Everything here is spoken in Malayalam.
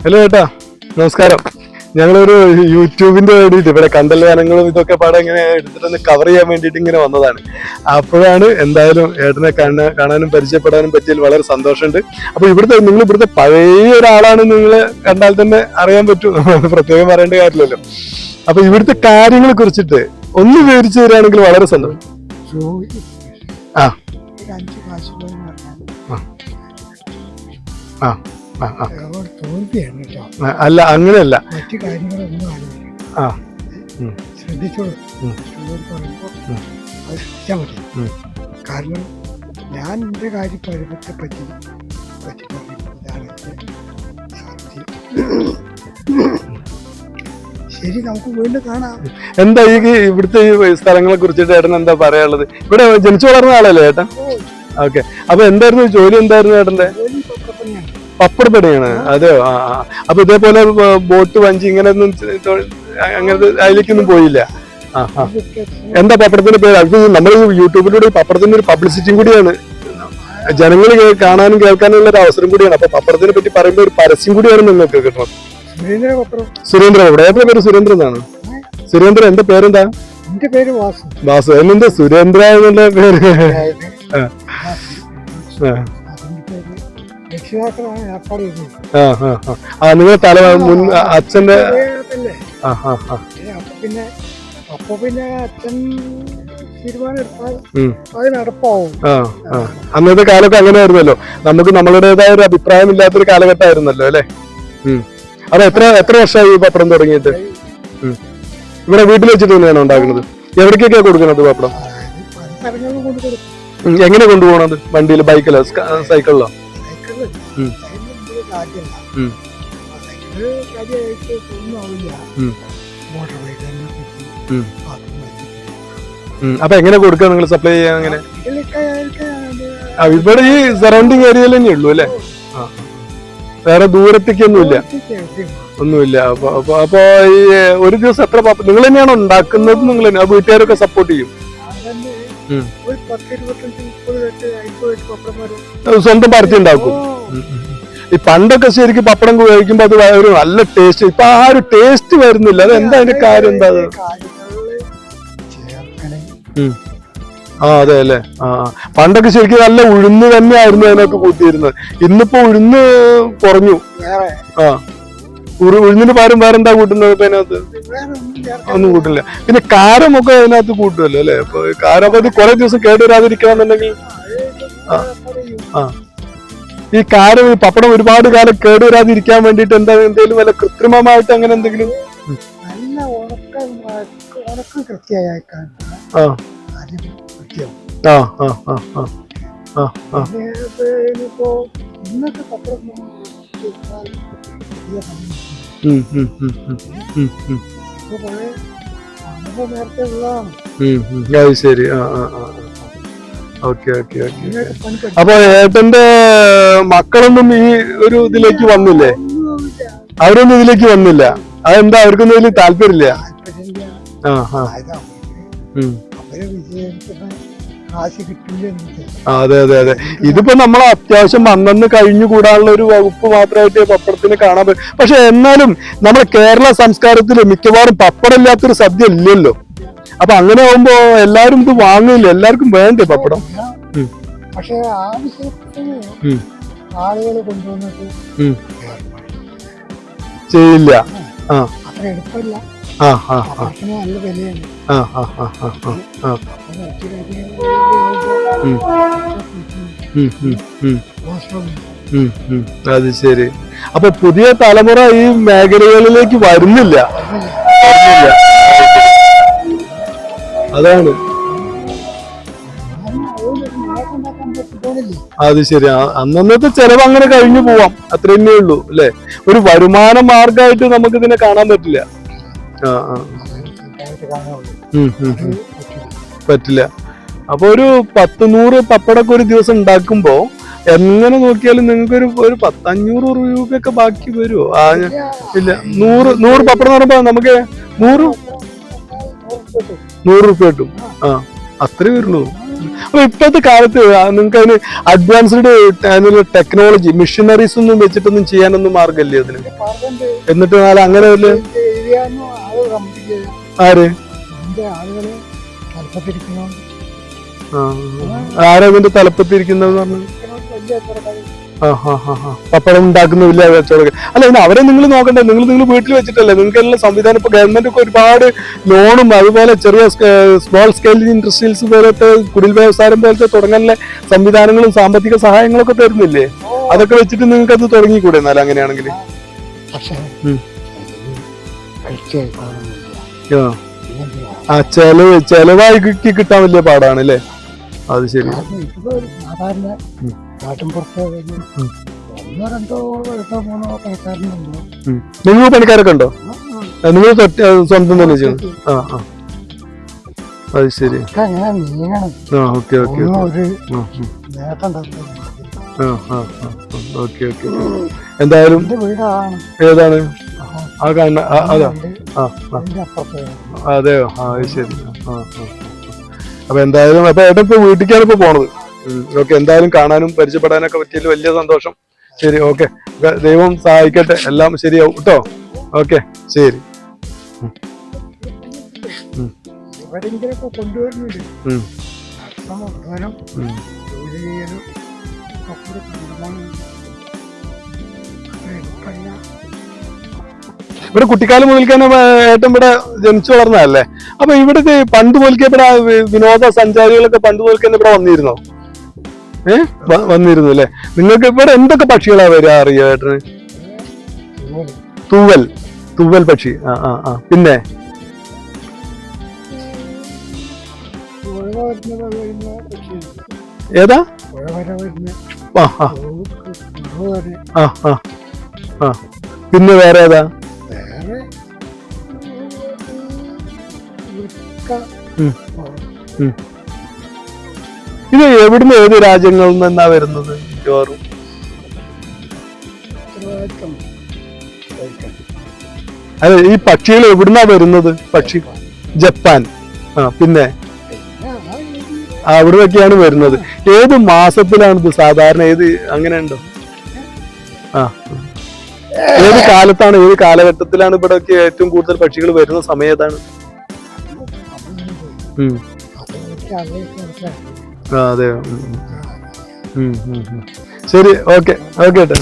ഹലോ ഏട്ടാ നമസ്കാരം. ഞങ്ങളൊരു യൂട്യൂബിന്റെ വേണ്ടിയിട്ട് ഇവിടെ കണ്ടൽ ഇതൊക്കെ പാടം ഇങ്ങനെ എടുത്തിട്ടൊന്ന് കവർ ചെയ്യാൻ വേണ്ടിയിട്ട് ഇങ്ങനെ വന്നതാണ്. അപ്പോഴാണ് എന്തായാലും ഏട്ടനെ കാണാൻ കാണാനും പരിചയപ്പെടാനും പറ്റിയതിൽ വളരെ സന്തോഷമുണ്ട്. അപ്പൊ ഇവിടുത്തെ നിങ്ങൾ ഇവിടുത്തെ പഴയ ഒരാളാണ് നിങ്ങൾ കണ്ടാൽ തന്നെ അറിയാൻ പറ്റും. പ്രത്യേകം പറയേണ്ട കാര്യമില്ലല്ലോ. അപ്പൊ ഇവിടുത്തെ കാര്യങ്ങളെ കുറിച്ചിട്ട് ഒന്ന് വിവരിച്ചു തരികയാണെങ്കിൽ വളരെ സന്തോഷം. ആ. ആ. തോൽവിയാണ് കേട്ടോ. ആ, അല്ല അങ്ങനെയല്ല. മറ്റു കാര്യങ്ങളൊന്നും ആലോചിക്കും ആ ഉം. ശ്രദ്ധിച്ചോളൂ. ഉം. മറ്റുള്ളവർ പറയുമ്പോൾ ഉം. അത് ശ്രദ്ധിച്ചാൽ മതി ഉം. കാരണം ഞാൻ എന്റെ കാര്യപരിമത്തെ പറ്റി പറ്റി പറയുമ്പോൾ ഇതാണ് എന്റെ സത്യം ശരി നമുക്ക് വീണ്ടും കാണാം. എന്താ ഈ ഈ ഇവിടുത്തെ ഈ സ്ഥലങ്ങളെ കുറിച്ചിട്ട് ഏട്ടൻ എന്താ പറയാനുള്ളത്? ഇവിടെ ജനിച്ചു വളർന്ന ആളല്ലേ ഏട്ടൻ ഓക്കെ. അപ്പൊ എന്തായിരുന്നു? ജോലി എന്തായിരുന്നു ഏട്ടന്റെ പപ്പടപ്പണിയാണ് അതെയോ? ആ. അപ്പൊ ഇതേപോലെ ബോട്ട് വഞ്ചി ഇങ്ങനെ ഒന്നും അങ്ങനത്തെ അതിലേക്കൊന്നും പോയില്ല. എന്താ പപ്പടത്തിന്റെ പേര്? അത് നമ്മൾ യൂട്യൂബിലൂടെ പപ്പടത്തിന്റെ ഒരു പബ്ലിസിറ്റിയും കൂടിയാണ്. ജനങ്ങൾ കാണാനും കേൾക്കാനുള്ള ഒരു അവസരം കൂടിയാണ്. അപ്പൊ പപ്പടത്തിനെ പറ്റി പറയുമ്പോൾ ഒരു പരസ്യം കൂടിയാണ് നിങ്ങൾക്ക് കിട്ടണം സുരേന്ദ്ര സുരേന്ദ്രൻ എവിടെ ഏട്ടന്റെ പേര് സുരേന്ദ്രൻ എന്നാണ്? സുരേന്ദ്രൻ എന്റെ പേരെന്താ? പേര് വാസു. വാസു. എന്നെന്താ സുരേന്ദ്ര എന്നുള്ള പേര്? ആ. രക്ഷിതാക്കളാണ് ഏർപ്പാട് ചെയ്തത് ആ, നിങ്ങൾ തല മുൻ അച്ഛന്റെ പിന്നെ അപ്പൊ പിന്നെ അച്ഛൻ അന്നത്തെ കാലത്ത് അങ്ങനെ ആയിരുന്നല്ലോ നമുക്ക് നമ്മളുടേതായ ഒരു അഭിപ്രായം ഇല്ലാത്തൊരു കാലഘട്ടമായിരുന്നല്ലോ അല്ലെ? അത് എത്ര എത്ര വർഷമായി ഈ പപ്പടം തുടങ്ങിയിട്ട്? ഇവിടെ വീട്ടിൽ വെച്ചിട്ട് തന്നെയാണ് ഉണ്ടാക്കുന്നത്? എവിടേക്കൊക്കെയാ കൊടുക്കുന്നത് പപ്പടം എങ്ങനെ കൊണ്ടുപോകണത് വണ്ടിയിൽ ബൈക്കിലോ സൈക്കിളിലോ? അപ്പൊ എങ്ങനെ കൊടുക്കുക നിങ്ങൾ സപ്ലൈ ചെയ്യാൻ അങ്ങനെ? ഇവിടെ ഈ സറൗണ്ടിങ് ഏരിയയിൽ തന്നെ ഉള്ളൂ അല്ലേ. വേറെ ദൂരത്തേക്കൊന്നുമില്ല. ഒന്നുമില്ല. അപ്പൊ അപ്പൊ ഈ ഒരു ദിവസം എത്ര പാപ്പ നിങ്ങൾ തന്നെയാണോ ഉണ്ടാക്കുന്നത് നിങ്ങൾ തന്നെ? വീട്ടുകാരൊക്കെ സപ്പോർട്ട് ചെയ്യും. സ്വന്തം പറിച്ചുണ്ടാക്കും. ഈ പണ്ടൊക്കെ ശരിക്കും പപ്പടം കഴിക്കുമ്പോ അത് ഒരു നല്ല ടേസ്റ്റ് ഇപ്പൊ ആ ഒരു ടേസ്റ്റ് വരുന്നില്ല. അത് എന്താ അതിന്റെ കാര്യം എന്താ അത്? ആ അതെ അല്ലേ? ആ. പണ്ടൊക്കെ ശരിക്കും നല്ല ഉഴുന്ന് തന്നെയായിരുന്നു അതിനൊക്കെ കൂട്ടിയിരുന്നത്. ഇന്നിപ്പോ ഉഴുന്ന് കുറഞ്ഞു. ആ. ഉഴുന്നിന് പകരം വേറെന്താ കൂട്ടുന്നത് ഇപ്പൊ അതിനകത്ത്? ഒന്നും കൂട്ടില്ല. പിന്നെ കാരമൊക്കെ അതിനകത്ത് കൂട്ടുമല്ലോ അല്ലെ? അപ്പൊ കാരം ഇത് കുറെ ദിവസം കേടുവരാതിരിക്കണമെന്നുണ്ടെങ്കിൽ? ആ ആ. ഈ കാരം ഈ പപ്പടം ഒരുപാട് കാലം കേടുവരാതിരിക്കാൻ വേണ്ടിയിട്ട് എന്താ എന്തെങ്കിലും വല്ല കൃത്രിമമായിട്ട് അങ്ങനെ എന്തെങ്കിലും? നല്ല ഉണക്ക ഉണക്കം കൃത്യമായേക്കാൻ ആ. ആദ്യം കൃത്യം. ആ ആ ആ ആ ആ ആ. പിന്നെ ഇത് ഇനിയിപ്പോ ഇന്നത്തെ പത്രം ഇട്ടാൽ വലിയ പണി. ഉം, ഉം, ഉം, ഉം, ഉം, ഉം, ഇപ്പൊ പഴയ അന്ന് നേരത്തെ ഉള്ളതാണ്. ശരി. ആ ആ ആ. Okay okay okay. അപ്പൊ ഏട്ടന്റെ മക്കളൊന്നും ഈ ഒരു ഇതിലേക്ക് വന്നില്ലേ. അവരൊന്നും ഇതിലേക്ക് വന്നില്ല. അതെന്താ അവർക്കൊന്നും ഇതിൽ താല്പര്യമില്ല? ആ ആ, അതെ അതെ അതെ. ഇതിപ്പോ നമ്മൾ അത്യാവശ്യം അന്നന്ന് കഴിഞ്ഞു കൂടാനുള്ള ഒരു വകുപ്പ് മാത്രമായിട്ട് പപ്പടത്തിന് കാണാൻ പറ്റും പക്ഷെ എന്നാലും നമ്മുടെ കേരള സംസ്കാരത്തിൽ മിക്കവാറും പപ്പടമില്ലാത്തൊരു സദ്യ ഇല്ലല്ലോ. അപ്പൊ അങ്ങനെ ആവുമ്പോ എല്ലാരും ഇത് വാങ്ങില്ല എല്ലാവർക്കും വേണ്ടേ പപ്പടം? പക്ഷേ ആവശ്യത്തിന്. ആളുകൾ കൊണ്ടുവന്നിട്ട്. ചെയ്യില്ല. ആ. അത്ര എളുപ്പമില്ല. നല്ല വിലയാണ്. അത് ശരി. അപ്പൊ പുതിയ തലമുറ ഈ മേഖലകളിലേക്ക് വരുന്നില്ല. വരുന്നില്ല. അതാണ്. അത് ശരി. അന്നന്നത്തെ ചെലവ് അങ്ങനെ കഴിഞ്ഞു പോവാം. അത്ര തന്നെ ഉള്ളൂ അല്ലെ? ഒരു വരുമാന മാർഗമായിട്ട് നമുക്ക് ഇതിനെ കാണാൻ പറ്റില്ല. ആ ആ. പറ്റില്ല. അപ്പൊ ഒരു പത്ത് നൂറ് പപ്പടൊക്കെ ഒരു ദിവസം ഉണ്ടാക്കുമ്പോ എങ്ങനെ നോക്കിയാലും നിങ്ങൾക്ക് ഒരു ഒരു പത്തഞ്ഞൂറ് രൂപയൊക്കെ ബാക്കി വരുമോ ഇല്ല. നൂറ് നൂറ് പപ്പടം പറയുമ്പോ നമുക്ക് നൂറ് നൂറ് റുപ്യ കിട്ടും. ആ അത്രേ വരുള്ളൂ അപ്പൊ ഇപ്പോഴത്തെ കാലത്ത് നിങ്ങൾക്ക് അതിന് അഡ്വാൻസ്ഡ് അതിനുള്ള ടെക്നോളജി മെഷീനറീസ് ഒന്നും വെച്ചിട്ടൊന്നും ചെയ്യാനൊന്നും മാർഗമല്ലേ അതിന്? എന്നിട്ട് നാളെ അങ്ങനെ വല്ല ആര്? ആരാ ഇതിന്റെ തലപ്പത്തിരിക്കുന്നത് പറഞ്ഞു പപ്പടം ഉണ്ടാക്കുന്നില്ല കച്ചവടം അല്ല പിന്നെ അവരെ നിങ്ങൾ നോക്കണ്ടേ? നിങ്ങൾ നിങ്ങൾ വീട്ടിൽ വെച്ചിട്ടല്ലേ? നിങ്ങൾക്ക് എല്ലാം സംവിധാനം ഇപ്പൊ ഗവൺമെന്റ് ഒക്കെ ഒരുപാട് ലോണും അതുപോലെ ചെറിയ സ്മോൾ സ്കെയിൽ ഇൻഡസ്ട്രീസ് പോലത്തെ കുടിൽ വ്യവസായം പോലത്തെ തുടങ്ങാനുള്ള സംവിധാനങ്ങളും സാമ്പത്തിക സഹായങ്ങളും ഒക്കെ തരുന്നില്ലേ? അതൊക്കെ വെച്ചിട്ട് നിങ്ങൾക്ക് അത് തുടങ്ങിക്കൂടെ എന്നാലും അങ്ങനെയാണെങ്കിൽ? ആ. ചെലവ് ചെലവായി കിട്ടി കിട്ടാൻ വലിയ പാടാണ് അല്ലേ? അത് ശരി. സാധാരണ. നാട്ടിൻപുറത്ത്. ഒന്നോ രണ്ടോ എട്ടോ മൂന്നോ കളിക്കാരനുണ്ടോ നിങ്ങൾ പണിക്കാരൊക്കെ ഉണ്ടോ? നിങ്ങൾ സ്വന്തം തന്നെ ചെയ്യണം ആ ആ. അത് ശരി. ഒക്കെ അങ്ങനെ നീങ്ങണം. ആ ഓക്കെ ഓക്കെ ഒരു ആ നേട്ടം ആ ആ ഓക്കെ ഓക്കെ. എന്തായാലും ഏതാണ്? ആ കാണ അതാ. അതെയോ? ആ അത് ശരി. ആ. അപ്പൊ എന്തായാലും അപ്പൊ ഏട്ടൻ ഇപ്പൊ വീട്ടിലേക്കാണ് ഇപ്പൊ പോണത്. ഓക്കെ എന്തായാലും കാണാനും പരിചയപ്പെടാനൊക്കെ പറ്റിയതിൽ വലിയ സന്തോഷം. ശരി ഓക്കെ. ദൈവം സഹായിക്കട്ടെ. എല്ലാം ശരിയാവും. കേട്ടോ? ഓക്കെ ശരി. ഇവിടെ കുട്ടിക്കാലം മുതൽക്ക് തന്നെ ഏട്ടൻ ഇവിടെ ജനിച്ചു വളർന്നതല്ലേ? അപ്പൊ ഇവിടുത്തെ പണ്ട് മുതൽക്കേ ഇവിടെ വിനോദ സഞ്ചാരികളൊക്കെ പണ്ട് മുതൽക്ക് തന്നെ ഇവിടെ വന്നിരുന്നോ? ഏ? വന്നിരുന്നു അല്ലെ? നിങ്ങൾക്ക് ഇവിടെ എന്തൊക്കെ പക്ഷികളാ വരിക അറിയോ തൂവൽ. തൂവൽ പക്ഷി. ആ ആ ആ. പിന്നെ? ഏതാ? ആ പിന്നെ വേറെ ഏതാ? വേറെ. ഇത് എവിടുന്ന് ഏത് രാജ്യങ്ങളിൽ നിന്നാ വരുന്നത് മിക്കവാറും? അതെ ഈ പക്ഷികൾ എവിടുന്നാ വരുന്നത്? പക്ഷി ജപ്പാൻ. ആ പിന്നെ? അവിടുന്നൊക്കെയാണ് വരുന്നത്. ഏത് മാസത്തിലാണ് ഇത് സാധാരണ ഏത് അങ്ങനെ ഉണ്ടോ ആ. ഏത് കാലത്താണ് ഏത് കാലഘട്ടത്തിലാണ് ഇവിടെ ഒക്കെ ഏറ്റവും കൂടുതൽ പക്ഷികൾ വരുന്ന സമയം ഏതാണ്? ഉം. അതെ. ശരി ഓക്കെ ഓക്കെ ഏട്ടാ.